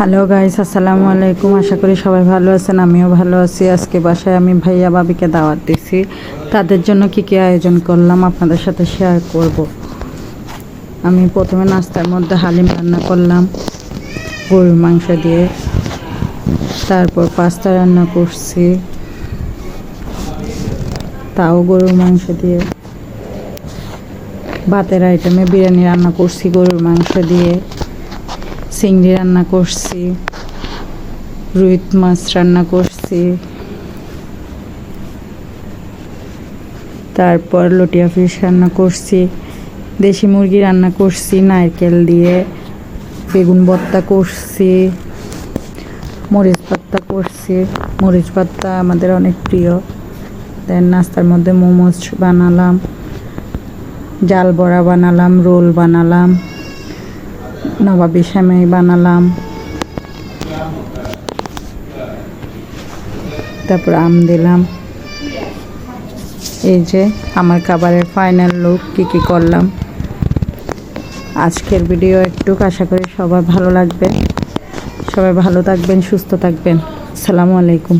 Hello guys আসসালামু আলাইকুম আশা করি সবাই ভালো আছেন, আমিও ভালো আছি। আজকে বাসায় আমি ভাইয়া বাবিকে দাওয়াত দিছি। তাদের জন্য কি কি আয়োজন করলাম আপনাদের সাথে শেয়ার করব। আমি প্রথমে নাস্তার মধ্যে হালিম রান্না করলাম, গরুর মাংস দিয়ে। তারপর পাস্তা রান্না করছি, তাও গরুর মাংস দিয়ে। ভাতের আইটেমে বিরিয়ানি রান্না করছি গরুর মাংস দিয়ে। চিংড়ি রান্না করছি রুইত মাছ রান্না করছি, তারপর লটিয়া ফিশ রান্না করছি, দেশি মুরগি রান্না করছি, নারকেল দিয়ে বেগুন ভর্তা করছি, মরিচ পাত্তা করছি। মরিচ ভর্তা আমাদের অনেক প্রিয়। দেন নাস্তার মধ্যে মোমোজ বানালাম, জাল বড়া বানালাম, রোল বানালাম। নবাবি সেমাই বানালাম। তারপর আম দিলাম। এই যে আমার খাবারের ফাইনাল লুক কী কী করলাম। আজকের ভিডিও একটু আশা করি সবার ভালো লাগবে। সবাই ভালো থাকবেন, সুস্থ থাকবেন। আসসালামু আলাইকুম।